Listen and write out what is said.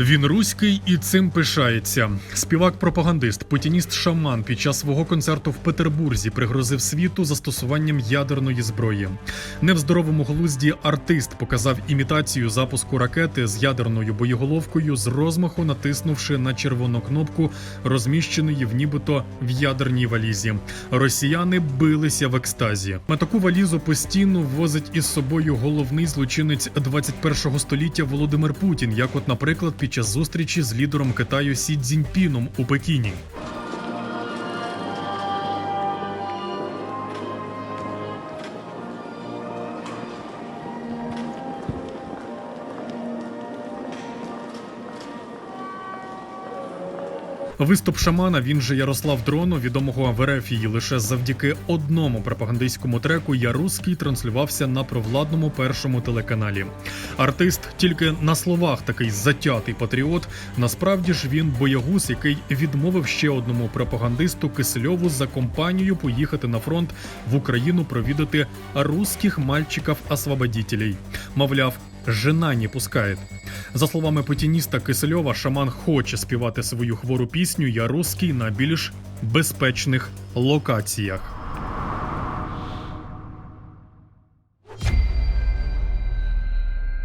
Він руський і цим пишається. Співак-пропагандист, путініст Шаман під час свого концерту в Петербурзі пригрозив світу застосуванням ядерної зброї. Не в здоровому глузді артист показав імітацію запуску ракети з ядерною боєголовкою з розмаху, натиснувши на червону кнопку, розміщеної в нібито в ядерній валізі. Росіяни билися в екстазі. На таку валізу постійно возить із собою головний злочинець 21-го століття Володимир Путін, як, от, наприклад, під час зустрічі з лідером Китаю Сі Цзіньпіном у Пекіні. Виступ шамана, він же Ярослав Дрону, відомого в Ерефії лише завдяки одному пропагандистському треку Я Руський транслювався на провладному першому телеканалі. Артист тільки на словах такий затятий патріот. Насправді ж він боягуз, який відмовив ще одному пропагандисту Кисельову за компанію поїхати на фронт в Україну провідати русських мальчиків-освободителей. Мовляв, жена не пускає. За словами путініста Кисельова, шаман хоче співати свою хвору пісню Я русський на більш безпечних локаціях.